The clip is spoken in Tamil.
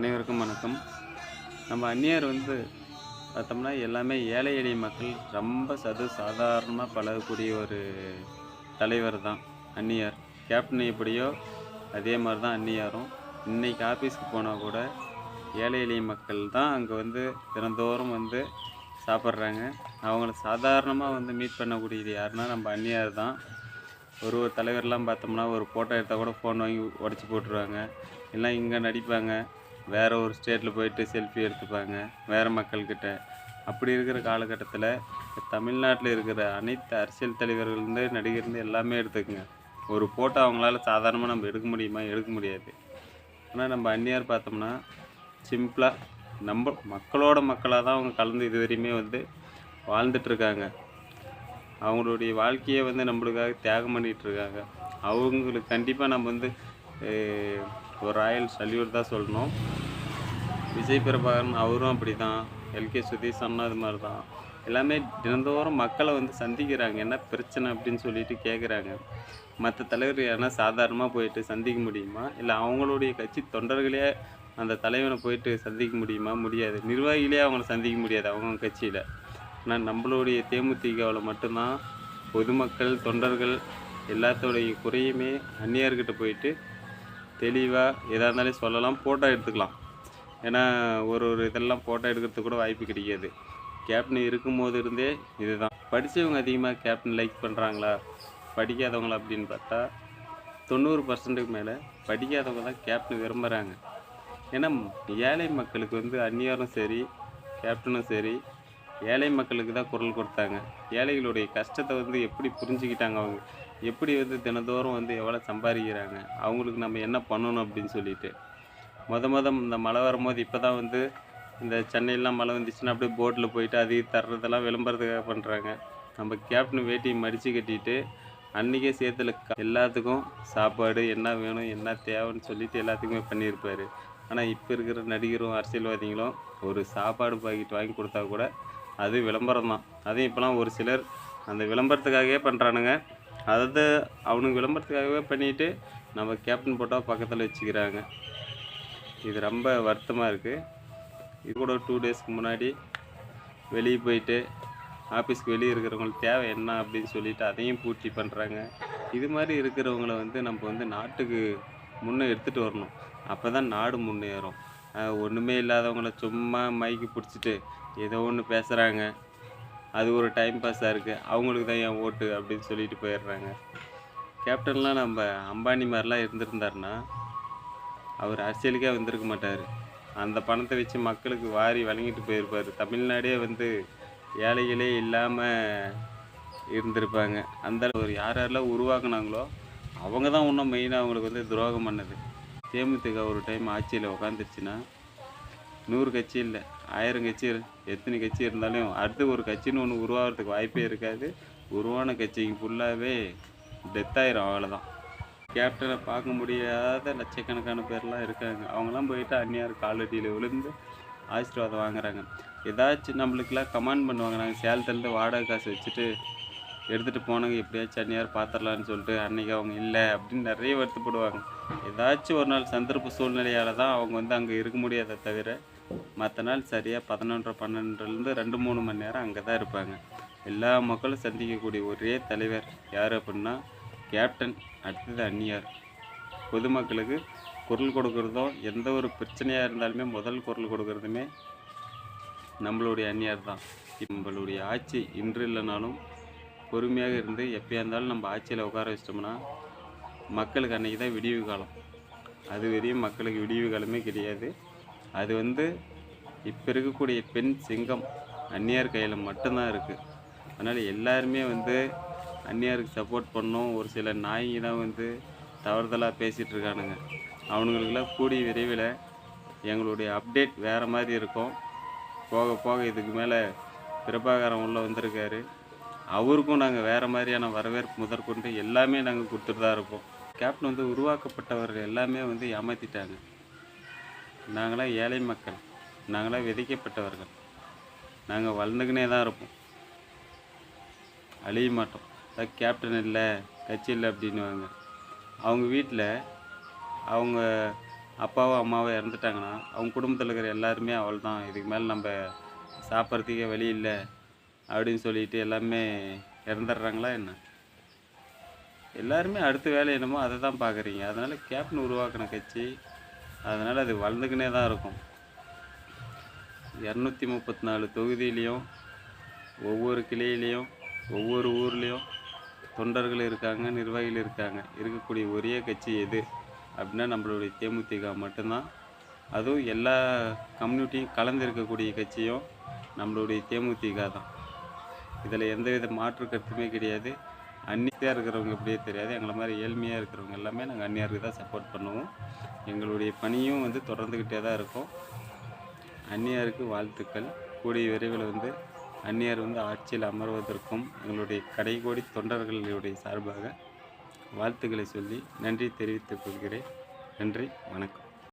அனைவருக்கும் வணக்கம். நம்ம அந்நியர் வந்து பார்த்தோம்னா எல்லாமே ஏழை எளிய மக்கள் ரொம்ப சது சாதாரணமாக பழகக்கூடிய ஒரு தலைவர் தான் அந்நியார். கேப்டன் எப்படியோ அதே மாதிரி தான் அந்நியாரும். இன்னைக்கு ஆஃபீஸ்க்கு போனால் கூட ஏழை எளிய மக்கள் தான் அங்கே வந்து தினந்தோறும் வந்து சாப்பிட்றாங்க. அவங்கள சாதாரணமாக வந்து மீட் பண்ணக்கூடியது யாருன்னா நம்ம அந்நியார் தான். ஒரு ஒரு தலைவர்லாம் பார்த்தோம்னா ஒரு ஃபோட்டோ எடுத்தால் கூட ஃபோன் வாங்கி உடச்சி போட்டுருவாங்க. எல்லாம் இங்கே நடிப்பாங்க. வேறு ஒரு ஸ்டேட்டில் போயிட்டு செல்ஃபி எடுத்துப்பாங்க. வேறு மக்கள்கிட்ட. அப்படி இருக்கிற காலகட்டத்தில் தமிழ்நாட்டில் இருக்கிற அனைத்து அரசியல் தலைவர்கள்லேருந்து நடிகர்லேருந்து எல்லாமே எடுத்துக்கங்க. ஒரு ஃபோட்டோ அவங்களால சாதாரணமாக நம்ம எடுக்க முடியுமா? எடுக்க முடியாது. ஆனால் நம்ம அந்நியார் பார்த்தோம்னா சிம்பிளாக நம்ம மக்களோட மக்களாக தான் அவங்க கலந்து இது வரையுமே வந்து வாழ்ந்துட்டுருக்காங்க. அவங்களுடைய வாழ்க்கையை வந்து நம்மளுக்காக தியாகம் பண்ணிகிட்ருக்காங்க அவங்களுக்கு கண்டிப்பாக நம்ம வந்து ஒரு ராயல் சல்யூட் தான் சொல்லணும். விஜய் பிரபாகரன் அவரும் அப்படி தான் எல்கே சுதீஷ் அண்ணா அது மாதிரி தான் எல்லாமே தினந்தோறும் மக்களை வந்து சந்திக்கிறாங்க. என்ன பிரச்சனை அப்படின்னு சொல்லிட்டு கேட்குறாங்க மற்ற தலைவர் யாருன்னா சாதாரணமாக போயிட்டு சந்திக்க முடியுமா? இல்லை அவங்களுடைய கட்சி தொண்டர்களே அந்த தலைவனை போயிட்டு சந்திக்க முடியுமா? முடியாது. நிர்வாகிகளே அவங்கள சந்திக்க முடியாது அவங்க கட்சியில். ஆனால் நம்மளுடைய தேமுதிகவில் மட்டும்தான் பொதுமக்கள் தொண்டர்கள் எல்லாத்தோடைய குறையுமே அந்நியர்கிட்ட போயிட்டு தெளிவாக எதாக இருந்தாலும் சொல்லலாம் ஃபோட்டோ எடுத்துக்கலாம். ஏன்னா ஒரு ஒரு இதெல்லாம் ஃபோட்டோ எடுக்கிறதுக்கு கூட வாய்ப்பு கிடைக்காது. கேப்டன் இருக்கும்போது இருந்தே இதுதான். படித்தவங்க அதிகமாக கேப்டன் லைக் பண்ணுறாங்களா படிக்காதவங்களா அப்படின்னு பார்த்தா தொண்ணூறு பர்சன்ட்டுக்கு மேலே படிக்காதவங்க தான் கேப்டன் விரும்புகிறாங்க ஏன்னா ஏழை மக்களுக்கு வந்து அந்நியாரும் சரி கேப்டனும் சரி ஏழை மக்களுக்கு தான் குரல் கொடுத்தாங்க. ஏழைகளுடைய கஷ்டத்தை வந்து எப்படி புரிஞ்சுக்கிட்டாங்க அவங்க? எப்படி வந்து தினந்தோறும் வந்து எவ்வளோ சம்பாதிக்கிறாங்க? அவங்களுக்கு நம்ம என்ன பண்ணணும் அப்படின்னு சொல்லிட்டு. மொத மொதல் இந்த மழை வரும்போது இப்போ தான் வந்து இந்த சென்னையெல்லாம் மழை வந்துச்சுன்னா அப்படியே போட்டில் போயிட்டு அது தர்றதெல்லாம் விளம்பரத்துக்காக பண்ணுறாங்க. நம்ம கேப்டன் வேட்டியை மடித்து கட்டிட்டு அன்றைக்கே சேத்துல எல்லாத்துக்கும் சாப்பாடு என்ன வேணும் என்ன தேவைன்னு சொல்லிட்டு எல்லாத்துக்குமே பண்ணியிருப்பார். ஆனால் இப்போ இருக்கிற நடிகரும் அரசியல்வாதிகளும் ஒரு சாப்பாடு பாக்கெட் வாங்கி கொடுத்தா கூட அது விளம்பரம் தான். அதுவும் இப்போலாம் ஒரு சிலர் அந்த விளம்பரத்துக்காகவே பண்ணுறானுங்க அதாவது அவனுக்கு விளம்பரத்துக்காகவே பண்ணிவிட்டு நம்ம கேப்டன் போட்டால் பக்கத்தில் வச்சுக்கிறாங்க. இது ரொம்ப வருத்தமாக இருக்குது இது கூட டூ டேஸ்க்கு முன்னாடி வெளியே போயிட்டு ஆஃபீஸ்க்கு வெளியே இருக்கிறவங்களுக்கு தேவை என்ன அப்படின்னு சொல்லிட்டு அதையும் பூர்த்தி பண்ணுறாங்க இது மாதிரி இருக்கிறவங்கள வந்து நம்ம வந்து நாட்டுக்கு முன்னே எடுத்துகிட்டு வரணும். அப்போ தான் நாடு முன்னேறும். ஒன்றுமே இல்லாதவங்கள சும்மா மைக்கு பிடிச்சிட்டு ஏதோ ஒன்று பேசுகிறாங்க அது ஒரு டைம் பாஸாக இருக்குது அவங்களுக்கு தான் என் ஓட்டு அப்படின்னு சொல்லிட்டு போயிடுறாங்க. கேப்டன்லாம் நம்ம அம்பானி மாதிரிலாம் இருந்திருந்தாருன்னா அவர் அரசியலுக்கே வந்திருக்க மாட்டார். அந்த பணத்தை வச்சு மக்களுக்கு வாரி வழங்கிட்டு போயிருப்பார். தமிழ்நாடே வந்து ஏழைகளே இல்லாமல் இருந்திருப்பாங்க. அந்த ஒரு யார் யாரெல்லாம் உருவாக்குனாங்களோ அவங்க தான் இன்னும் மெயினாக அவங்களுக்கு வந்து துரோகம் பண்ணது. தேமுதிக ஒரு டைம் ஆட்சியில் உக்காந்துருச்சுன்னா நூறு கட்சி இல்லை. ஆயிரம் கட்சி எத்தனை கட்சி இருந்தாலும் அடுத்து ஒரு கட்சின்னு ஒன்று உருவாகிறதுக்கு வாய்ப்பே இருக்காது. உருவான கட்சிக்கு ஃபுல்லாகவே டெத்தாயிரும் அவ்வளோதான் கேப்டனை பார்க்க முடியாத லட்சக்கணக்கான பேர்லாம் இருக்காங்க. அவங்களாம் போயிட்டு அந்நியார் காலடியில் விழுந்து ஆசீர்வாதம் வாங்குறாங்க. ஏதாச்சும் நம்மளுக்கெல்லாம் கமெண்ட் பண்ணுவாங்க நாங்கள் சேலத்துலேருந்து வாடகை காசு வச்சுட்டு எடுத்துகிட்டு போனாங்க எப்படியாச்சும் அந்நியார் பார்த்துடலான்னு சொல்லிட்டு அன்னைக்கு அவங்க இல்லை அப்படின்னு நிறைய வருத்தப்படுவாங்க. ஏதாச்சும் ஒரு நாள் சந்தர்ப்ப சூழ்நிலையால் தான் அவங்க வந்து அங்கே இருக்க முடியாத தவிர மற்ற நாள் சரியாக பதினொன்றரை பன்னெண்டுலேருந்து ரெண்டு மூணு மணி நேரம் அங்கே தான் இருப்பாங்க. எல்லா மக்களும் சந்திக்கக்கூடிய ஒரே தலைவர் யார் அப்படின்னா கேப்டன் அடுத்தது அந்நியார் பொதுமக்களுக்கு குரல் கொடுக்குறதோ எந்த ஒரு பிரச்சனையாக இருந்தாலுமே முதல் குரல் கொடுக்கறதுமே நம்மளுடைய அந்நியார் தான். நம்மளுடைய ஆட்சி இன்று இல்லைனாலும் பொறுமையாக இருந்து எப்போயா இருந்தாலும் நம்ம ஆட்சியில் உட்கார வச்சிட்டோம்னா மக்களுக்கு அன்றைக்கி தான் விடிவு காலம். அது வரையும் மக்களுக்கு விடிவு காலமே கிடையாது. அது வந்து இப்போ இருக்கக்கூடிய பெண் சிங்கம் அந்நியார் கையில் மட்டும்தான் இருக்குது அதனால் எல்லாருமே வந்து அந்நியாருக்கு சப்போர்ட் பண்ணோம். ஒரு சில நாய்ங்க தான் வந்து தவறுதலாக பேசிகிட்டு இருக்கானுங்க. அவனுங்களுக்கெல்லாம் கூடிய விரைவில் எங்களுடைய அப்டேட் வேறு மாதிரி இருக்கும். போக போக இதுக்கு மேலே பிரபாகரன் உள்ள வந்திருக்காரு. அவருக்கும் நாங்கள் வேறு மாதிரியான வரவேற்பு முதற்கொண்டு எல்லாமே நாங்கள் கொடுத்துட்டு தான் இருப்போம் கேப்டன் வந்து உருவாக்கப்பட்டவர்கள் எல்லாமே வந்து ஏமாற்றிட்டாங்க நாங்களாம் ஏழை மக்கள். நாங்களாம் விதைக்கப்பட்டவர்கள். நாங்கள் வளர்ந்துக்கினே தான் இருப்போம். அழிய மாட்டோம். அதான் கேப்டன் இல்லை கட்சி இல்லை அப்படின்னுவாங்க. அவங்க வீட்டில் அவங்க அப்பாவோ அம்மாவோ இறந்துட்டாங்கன்னா அவங்க குடும்பத்தில் இருக்கிற எல்லாருமே அவள் தான் இதுக்கு மேலே நம்ம சாப்பிட்றதுக்கே வழி இல்லை அப்படின்னு சொல்லிட்டு எல்லாமே இறந்துடுறாங்களா என்ன? எல்லாருமே அடுத்த வேலை என்னமோ அதை தான் பார்க்குறீங்க. அதனால் கேப்டன் உருவாக்கின கட்சி அதனால் அது வளர்ந்துக்கினே தான் இருக்கும். இரநூத்தி முப்பத்தி நாலு தொகுதியிலையும் ஒவ்வொரு கிளையிலையும் ஒவ்வொரு ஊர்லேயும் தொண்டர்கள் இருக்காங்க நிர்வாகிகள் இருக்காங்க. இருக்கக்கூடிய ஒரே கட்சி எது அப்படின்னா நம்மளுடைய தேமுதிக மட்டும்தான். அதுவும் எல்லா கம்யூனிட்டியும் கலந்து இருக்கக்கூடிய கட்சியும் நம்மளுடைய தேமுதிக தான். இதில் எந்தவித மாற்று கருத்துமே கிடையாது. அந்நியாக இருக்கிறவங்க எப்படியே தெரியாது. எங்களை மாதிரி ஏழ்மையாக இருக்கிறவங்க எல்லாமே நாங்கள் அந்நியாருக்கு தான் சப்போர்ட் பண்ணுவோம். எங்களுடைய பணியும் வந்து தொடர்ந்துக்கிட்டே தான் இருக்கும். அந்நியாருக்கு வாழ்த்துக்கள். கூடிய விரைவில் வந்து அந்நியார் வந்து ஆட்சியில் அமர்வதற்கும் எங்களுடைய கடைகோடி தொண்டர்களுடைய சார்பாக வாழ்த்துக்களை சொல்லி நன்றி தெரிவித்துக் கொள்கிறேன். நன்றி. வணக்கம்.